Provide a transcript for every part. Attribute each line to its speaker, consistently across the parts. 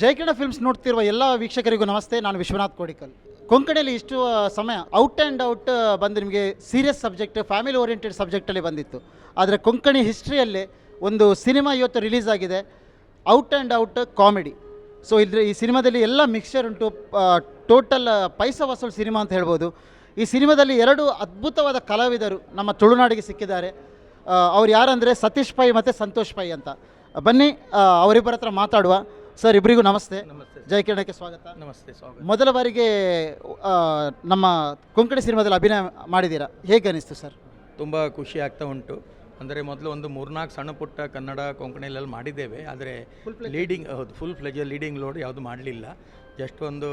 Speaker 1: ಜಯಕಿರಣ films ನೋಡ್ತಿರುವ ಎಲ್ಲ ವೀಕ್ಷಕರಿಗೂ ನಮಸ್ತೆ. ನಾನು ವಿಶ್ವನಾಥ್ ಕೋಡಿಕಲ್. ಕೊಂಕಣಿಯಲ್ಲಿ ಇಷ್ಟು ಸಮಯ ಔಟ್ ಆ್ಯಂಡ್ ಔಟ್ ಬಂದು ನಿಮಗೆ ಸೀರಿಯಸ್ ಸಬ್ಜೆಕ್ಟ್ ಫ್ಯಾಮಿಲಿ ಓರಿಯೆಂಟೆಡ್ ಸಬ್ಜೆಕ್ಟಲ್ಲಿ ಬಂದಿತ್ತು. ಆದರೆ ಕೊಂಕಣಿ ಹಿಸ್ಟ್ರಿಯಲ್ಲಿ ಒಂದು ಸಿನಿಮಾ ಇವತ್ತು ರಿಲೀಸ್ ಆಗಿದೆ. Out and out comedy so ಇದ್ರ ಈ ಸಿನಿಮಾದಲ್ಲಿ ಎಲ್ಲ ಮಿಕ್ಸ್ಚರ್ ಉಂಟು. ಟೋಟಲ್ ಪೈಸ ವಸೂಲ್ ಸಿನಿಮಾ ಅಂತ ಹೇಳ್ಬೋದು. ಈ ಸಿನಿಮಾದಲ್ಲಿ ಎರಡು ಅದ್ಭುತವಾದ ಕಲಾವಿದರು ನಮ್ಮ ತುಳುನಾಡಿಗೆ ಸಿಕ್ಕಿದ್ದಾರೆ. ಅವ್ರು ಯಾರಂದರೆ ಸತೀಶ್ ಪೈ ಮತ್ತು ಸಂತೋಷ್ ಪೈ ಅಂತ. ಬನ್ನಿ ಅವರಿಬ್ಬರ ಹತ್ರ ಮಾತಾಡುವ. ಸರ್ ಇಬ್ಬರಿಗೂ ನಮಸ್ತೆ.
Speaker 2: ನಮಸ್ತೆ
Speaker 1: ಜಯಕಿರಣಕ್ಕೆ ಸ್ವಾಗತ.
Speaker 2: ನಮಸ್ತೆ ಸ್ವಾಗತ.
Speaker 1: ಮೊದಲ ಬಾರಿಗೆ ಆ, ನಮ್ಮ ಕೊಂಕಣಿ ಸಿನಿಮಾದಲ್ಲಿ ಅಭಿನಯ ಮಾಡಿದ್ದೀರಾ? ಹೇಗೆ ಅನಿಸ್ತು ಸರ್?
Speaker 2: ತುಂಬ ಖುಷಿ ಆಗ್ತಾ ಉಂಟು. ಅಂದರೆ ಮೊದಲು ಒಂದು ಮೂರ್ನಾಲ್ಕು ಸಣ್ಣ ಪುಟ್ಟ ಕನ್ನಡ ಕೊಂಕಣಿಲೆಲ್ಲ ಮಾಡಿದ್ದೇವೆ. ಆದರೆ ಲೀಡಿಂಗ್ ಹೌದು ಫುಲ್ ಫ್ಲೆಜ್ ಲೀಡಿಂಗ್ ಲೋಡ್ ಯಾವುದು ಮಾಡಲಿಲ್ಲ. ಜಸ್ಟ್ ಒಂದು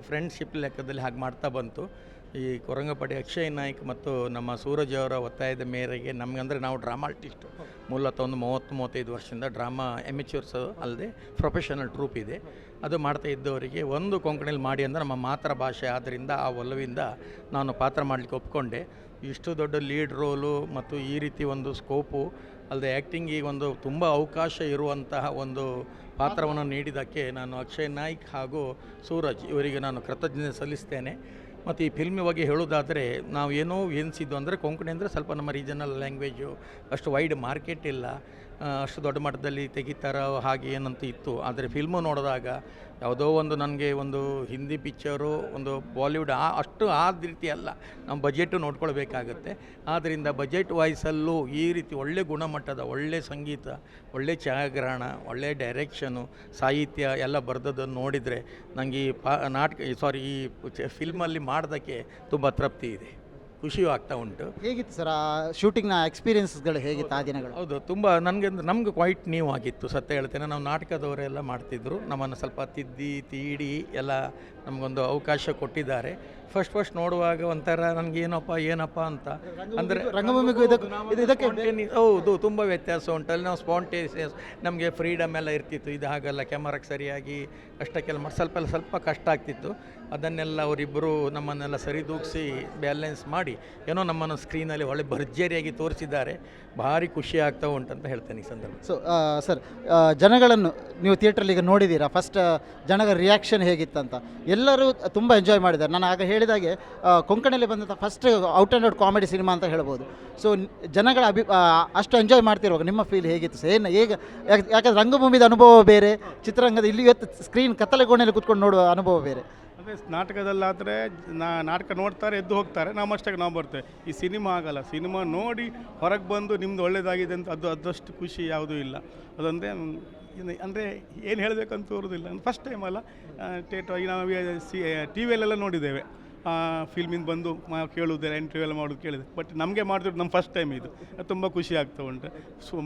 Speaker 2: ಫ್ರೆಂಡ್ಶಿಪ್ ಲೆಕ್ಕದಲ್ಲಿ ಹಾಗೆ ಮಾಡ್ತಾ ಬಂತು. ಈ ಕೊರಂಗಪಡಿ ಅಕ್ಷಯ್ ನಾಯ್ಕ್ ಮತ್ತು ನಮ್ಮ ಸೂರಜ್ ಅವರ ಒತ್ತಾಯದ ಮೇರೆಗೆ ನಮ್ಗೆ ಅಂದರೆ ನಾವು ಡ್ರಾಮಾ ಆರ್ಟಿಸ್ಟು. ಮೂಲತಃ ಒಂದು ಮೂವತ್ತು, ಮೂವತ್ತೈದು ವರ್ಷದಿಂದ ಡ್ರಾಮಾ ಎಮಿಚ್ಯೂರ್ಸ್ ಅಲ್ಲದೆ ಪ್ರೊಫೆಷನಲ್ ಟ್ರೂಪ್ ಇದೆ. ಅದು ಮಾಡ್ತಾ ಇದ್ದವರಿಗೆ ಒಂದು ಕೊಂಕಣಿಲಿ ಮಾಡಿ ಅಂದರೆ ನಮ್ಮ ಮಾತೃ ಭಾಷೆ ಆದ್ದರಿಂದ ಆ ಒಲವಿಂದ ನಾನು ಪಾತ್ರ ಮಾಡಲಿಕ್ಕೆ ಒಪ್ಕೊಂಡೆ. ಇಷ್ಟು ದೊಡ್ಡ ಲೀಡ್ ರೋಲು ಮತ್ತು ಈ ರೀತಿ ಒಂದು ಸ್ಕೋಪು ಅಲ್ಲದೆ ಆ್ಯಕ್ಟಿಂಗಿಗೆ ಒಂದು ತುಂಬ ಅವಕಾಶ ಇರುವಂತಹ ಒಂದು ಪಾತ್ರವನ್ನು ನೀಡಿದ್ದಕ್ಕೆ ನಾನು ಅಕ್ಷಯ್ ನಾಯ್ಕ್ ಹಾಗೂ ಸೂರಜ್ ಇವರಿಗೆ ನಾನು ಕೃತಜ್ಞತೆ ಸಲ್ಲಿಸ್ತೇನೆ. ಮತ್ತು ಈ ಫಿಲ್ಮ್ ಬಗ್ಗೆ ಹೇಳೋದಾದರೆ ನಾವು ಏನೋ ಎನಿಸಿದ್ದು ಅಂದರೆ, ಕೊಂಕಣಿ ಅಂದರೆ ಸ್ವಲ್ಪ ನಮ್ಮ ರೀಜನಲ್ ಲ್ಯಾಂಗ್ವೇಜು ಅಷ್ಟು ವೈಡ್ ಮಾರ್ಕೆಟ್ ಇಲ್ಲ. ಅಷ್ಟು ದೊಡ್ಡ ಮಟ್ಟದಲ್ಲಿ ತೆಗಿತಾರ ಹಾಗೆ ಏನಂತ ಇತ್ತು. ಆದರೆ ಫಿಲ್ಮು ನೋಡಿದಾಗ ಯಾವುದೋ ಒಂದು ನನಗೆ ಒಂದು ಹಿಂದಿ ಪಿಕ್ಚರು ಒಂದು ಬಾಲಿವುಡ್ ಆ ಅಷ್ಟು ಆ ರೀತಿ ಅಲ್ಲ. ನಮ್ಮ ಬಜೆಟು ನೋಡ್ಕೊಳ್ಬೇಕಾಗತ್ತೆ. ಆದ್ದರಿಂದ ಬಜೆಟ್ ವಾಯ್ಸಲ್ಲೂ ಈ ರೀತಿ ಒಳ್ಳೆ ಗುಣಮಟ್ಟದ, ಒಳ್ಳೆ ಸಂಗೀತ, ಒಳ್ಳೆ ಛಾಯಾಗ್ರಹಣ, ಒಳ್ಳೆ ಡೈರೆಕ್ಷನು ಸಾಹಿತ್ಯ ಎಲ್ಲ ಬರೆದದ್ದನ್ನು ನೋಡಿದರೆ ನನಗೆ ಈ ಪಾ, ನಾಟಕ ಸಾರಿ ಈ ಫಿಲ್ಮಲ್ಲಿ ಮಾಡೋದಕ್ಕೆ ತುಂಬ ತೃಪ್ತಿ ಇದೆ. ಖುಷಿಯೂ ಆಗ್ತಾ ಉಂಟು.
Speaker 1: ಹೇಗಿತ್ತು ಸರ್ ಆ ಶೂಟಿಂಗ್ನ ಎಕ್ಸ್ಪೀರಿಯನ್ಸ್ಗಳು ಹೇಗಿತ್ತು ಆ ದಿನಗಳು?
Speaker 2: ಹೌದು ತುಂಬ ನನಗೆ ನಮ್ಗೆ ಕ್ವೈಟ್ ನೀವು ಆಗಿತ್ತು ಸತ್ಯ ಹೇಳ್ತೇನೆ. ನಾವು ನಾಟಕದವರೆಲ್ಲ ಮಾಡ್ತಿದ್ರು. ನಮ್ಮನ್ನು ಸ್ವಲ್ಪ ತಿದ್ದಿ ತೀಡಿ ಎಲ್ಲ ನಮಗೊಂದು ಅವಕಾಶ ಕೊಟ್ಟಿದ್ದಾರೆ. ಫಸ್ಟ್ ಫಸ್ಟ್ ನೋಡುವಾಗ ಒಂಥರ ನನಗೆ ಏನಪ್ಪ ಏನಪ್ಪ ಅಂತ ಅಂದರೆ
Speaker 1: ರಂಗಭೂಮಿಗೂ ಇದಕ್ಕೂ- ಇದು ಇದಕ್ಕೆ
Speaker 2: ಹೌದು ತುಂಬ ವ್ಯತ್ಯಾಸ ಉಂಟು. ಅಲ್ಲಿ ನಾವು ಸ್ಪಾಂಟೇಸ್ ನಮಗೆ ಫ್ರೀಡಮ್ ಎಲ್ಲ ಇರ್ತಿತ್ತು. ಇದು ಹಾಗಲ್ಲ ಕ್ಯಾಮರಾಕ್ಕೆ ಸರಿಯಾಗಿ ಅಷ್ಟಕ್ಕೆಲ್ಲ ಮಾಡಿ ಸ್ವಲ್ಪ ಎಲ್ಲ ಸ್ವಲ್ಪ ಕಷ್ಟ ಆಗ್ತಿತ್ತು. ಅದನ್ನೆಲ್ಲ ಅವರಿಬ್ಬರು ನಮ್ಮನ್ನೆಲ್ಲ ಸರಿದೂಗಿಸಿ ಬ್ಯಾಲೆನ್ಸ್ ಮಾಡಿ ಏನೋ ನಮ್ಮನ್ನು ಸ್ಕ್ರೀನಲ್ಲಿ ಒಳ್ಳೆ ಭರ್ಜರಿಯಾಗಿ ತೋರಿಸಿದ್ದಾರೆ. ಭಾರಿ ಖುಷಿ ಆಗ್ತಾ ಉಂಟಂತ ಹೇಳ್ತೇನೆ ಈ ಸಂದರ್ಭ.
Speaker 1: ಸೊ ಸರ್ ಜನಗಳನ್ನು ನೀವು ಥಿಯೇಟ್ರಲ್ಲಿ ಈಗ ನೋಡಿದ್ದೀರಾ ಫಸ್ಟ್ ಜನಗಳ ರಿಯಾಕ್ಷನ್ ಹೇಗಿತ್ತಂತ? ಎಲ್ಲರೂ ತುಂಬ ಎಂಜಾಯ್ ಮಾಡಿದ್ದಾರೆ. ನಾನು ಆಗ ಹೇಳಿದಾಗೆ ಕೊಂಕಣಲ್ಲಿ ಬಂದಂಥ first out and out comedy cinema ಅಂತ ಹೇಳ್ಬೋದು. ಸೊ ಜನಗಳ ಅಭಿ ಅಷ್ಟು ಎಂಜಾಯ್ ಮಾಡ್ತಿರುವಾಗ ನಿಮ್ಮ ಫೀಲ್ ಹೇಗಿತ್ತು? ಸರ್ ಏನು, ಹೇಗೆ, ಯಾಕೆ- ಯಾಕಂದ್ರೆ ರಂಗಭೂಮಿದ ಅನುಭವ ಬೇರೆ, ಚಿತ್ರರಂಗದ ಇಲ್ಲಿ ಇವತ್ತು ಸ್ಕ್ರೀನ್ ಕತ್ತಲೆ ಕೋಣೆಯಲ್ಲಿ ಕೂತ್ಕೊಂಡು ನೋಡುವ ಅನುಭವ ಬೇರೆ.
Speaker 3: ಅಂದರೆ ನಾಟಕದಲ್ಲಾದರೆ, ನಾ, ನಾಟಕ ನೋಡ್ತಾರೆ, ಎದ್ದು ಹೋಗ್ತಾರೆ ನಮ್ಮಷ್ಟಕ್ಕೆ ನಾವು ಬರ್ತೇವೆ. ಈ ಸಿನಿಮಾ ಆಗಲ್ಲ ಸಿನಿಮಾ ನೋಡಿ ಹೊರಗೆ ಬಂದು ನಿಮ್ದು ಒಳ್ಳೆಯದಾಗಿದೆ ಅಂತ ಅದು ಅದಷ್ಟು ಖುಷಿ ಯಾವುದೂ ಇಲ್ಲ. ಅದಂದರೆ ಅಂದರೆ ಏನು ಹೇಳಬೇಕಂತ ತೋರೋದಿಲ್ಲ. ಫಸ್ಟ್ ಟೈಮ್ ಅಲ್ಲ ಥಿಯೇಟರ್ ಈಗ ನಾವು ಸಿ, ಟಿ ವಿಯಲ್ಲೆಲ್ಲ ನೋಡಿದ್ದೇವೆ. ಫಿಲ್ಮಿಂದ ಬಂದು ಮಾ ಎಂಟ್ರಿ ಇಂಟರ್ವ್ಯೂ ಎಲ್ಲ ಮಾಡೋದು ಕೇಳಿದೆ. ಬಟ್ ನಮಗೆ ಮಾಡಿದ್ರು ನಮ್ಮ ಫಸ್ಟ್ ಟೈಮ್ ಇದು. ಅದು ತುಂಬ ಖುಷಿ ಆಗ್ತಾ ಉಂಟು. ಸೊ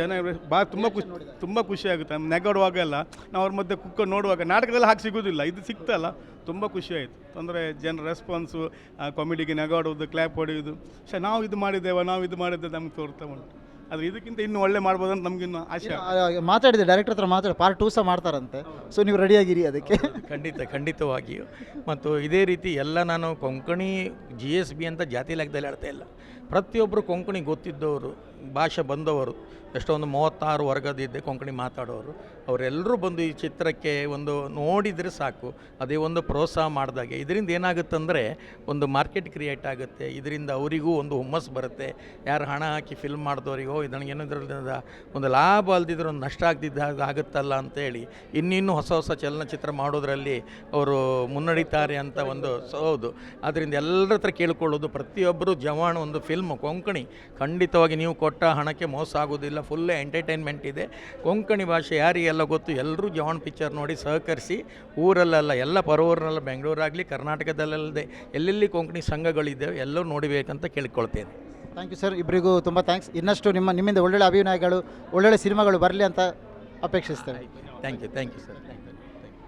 Speaker 3: ಜನ ಭಾಳ ತುಂಬ ಖುಷಿ ತುಂಬ ಖುಷಿ ಆಗುತ್ತೆ. ನೆಗಡುವಾಗೆಲ್ಲ ನಾವು ಅವ್ರ ಮಧ್ಯೆ ಕುಕ್ಕ ನೋಡುವಾಗ ನಾಟಕದಲ್ಲಿ ಹಾಕಿ ಸಿಗೋದಿಲ್ಲ. ಇದು ಸಿಕ್ತಲ್ಲ. ತುಂಬ ಖುಷಿ ಆಯಿತು. ಅಂದರೆ ಜನರ ರೆಸ್ಪಾನ್ಸು ಕಾಮಿಡಿಗೆ ನೆಗಾಡೋದು ಕ್ಲ್ಯಾಪ್ ಹೊಡೆಯೋದು ಶ ನಾವು ಇದು ಮಾಡಿದ್ದೇವೆ ನಾವು ಇದು ಮಾಡಿದ್ದೆ ನಮ್ಗೆ ತೋರ್ತಾ ಉಂಟು. ಆದರೆ ಇದಕ್ಕಿಂತ ಇನ್ನೂ ಒಳ್ಳೆ ಮಾಡ್ಬೋದು ಅಂತ ನಮಗಿನ್ನು ಆಸೆ
Speaker 1: ಆ, ಮಾತಾಡಿದೆ ಡೈರೆಕ್ಟರ್ ಹತ್ರ ಮಾತಾಡಿ ಪಾರ್ಟ್ ಟೂ ಸಹ ಮಾಡ್ತಾರಂತೆ. ಸೊ ನೀವು ರೆಡಿಯಾಗಿರಿ ಅದಕ್ಕೆ.
Speaker 2: ಖಂಡಿತ ಖಂಡಿತವಾಗಿಯೂ. ಮತ್ತು ಇದೇ ರೀತಿ ಎಲ್ಲ ನಾನು ಕೊಂಕಣಿ ಜಿ ಎಸ್ ಬಿ ಅಂತ ಜಾತಿ ಲೆಕ್ಕದಲ್ಲಿ ಹೇಳ್ತಾ ಇಲ್ಲ. ಪ್ರತಿಯೊಬ್ಬರು ಕೊಂಕಣಿ ಗೊತ್ತಿದ್ದವರು ಭಾಷೆ ಬಂದವರು, ಎಷ್ಟೊಂದು ಮೂವತ್ತಾರು ವರ್ಗದಿದ್ದೆ ಕೊಂಕಣಿ ಮಾತಾಡೋರು, ಅವರೆಲ್ಲರೂ ಬಂದು ಈ ಚಿತ್ರಕ್ಕೆ ಒಂದು ನೋಡಿದರೆ ಸಾಕು, ಅದೇ ಒಂದು ಪ್ರೋತ್ಸಾಹ ಮಾಡಿದಾಗೆ. ಇದರಿಂದ ಏನಾಗುತ್ತಂದರೆ, ಒಂದು ಮಾರ್ಕೆಟ್ ಕ್ರಿಯೇಟ್ ಆಗುತ್ತೆ, ಇದರಿಂದ ಅವರಿಗೂ ಒಂದು ಹುಮ್ಮಸ್ಸು ಬರುತ್ತೆ. ಯಾರು ಹಣ ಹಾಕಿ ಫಿಲ್ಮ್ ಮಾಡಿದವರಿಗೋ ಏನೋದ್ರಿಂದ ಒಂದು ಲಾಭ ಅಲ್ದಿದ್ರೆ ಒಂದು ನಷ್ಟ ಆಗ್ದಿದ್ದ ಆಗುತ್ತಲ್ಲ ಅಂತೇಳಿ, ಇನ್ನಿನ್ನೂ ಹೊಸ ಹೊಸ ಚಲನಚಿತ್ರ ಮಾಡೋದರಲ್ಲಿ ಅವರು ಮುನ್ನಡೀತಾರೆ ಅಂತ ಒಂದು ಹೌದು. ಅದರಿಂದ ಎಲ್ಲರ ಹತ್ರ ಕೇಳ್ಕೊಳ್ಳೋದು ಪ್ರತಿಯೊಬ್ಬರು ಜವಾನ್ ಒಂದು ಫಿಲ್ಮ್ ಕೊಂಕಣಿ, ಖಂಡಿತವಾಗಿ ನೀವು ಕೊಟ್ಟ ಹಣಕ್ಕೆ ಮೋಸ ಆಗೋದಿಲ್ಲ ಫುಲ್ ಎಂಟರ್ಟೈನ್ಮೆಂಟ್ ಇದೆ. ಕೊಂಕಣಿ ಭಾಷೆ ಯಾರಿಗೆಲ್ಲ ಗೊತ್ತು? ಎಲ್ಲರೂ ಜವಾನ್ ಪಿಕ್ಚರ್ ನೋಡಿ ಸಹಕರಿಸಿ ಊರಲ್ಲೆಲ್ಲ ಎಲ್ಲ ಪರವೂರಿನಲ್ಲ ಬೆಂಗಳೂರಾಗಲಿ ಕರ್ನಾಟಕದಲ್ಲದೆ ಎಲ್ಲೆಲ್ಲಿ ಕೊಂಕಣಿ ಸಂಘಗಳಿದ್ದಾವೆ ಎಲ್ಲರೂ ನೋಡಬೇಕಂತ ಕೇಳ್ಕೊಳ್ತೇನೆ.
Speaker 1: ಥ್ಯಾಂಕ್ ಯು ಸರ್ ಇಬ್ಬರಿಗೂ ತುಂಬ ಥ್ಯಾಂಕ್ಸ್ ಇನ್ನಷ್ಟು ನಿಮ್ಮ ನಿಮ್ಮಿಂದ ಒಳ್ಳೊಳ್ಳೆ ಅಭಿನಯಗಳು ಒಳ್ಳೊಳ್ಳೆ ಸಿನಿಮಾಗಳು ಬರಲಿ ಅಂತ ಅಪೇಕ್ಷಿಸ್ತೇನೆ.
Speaker 2: Thank you thank you sir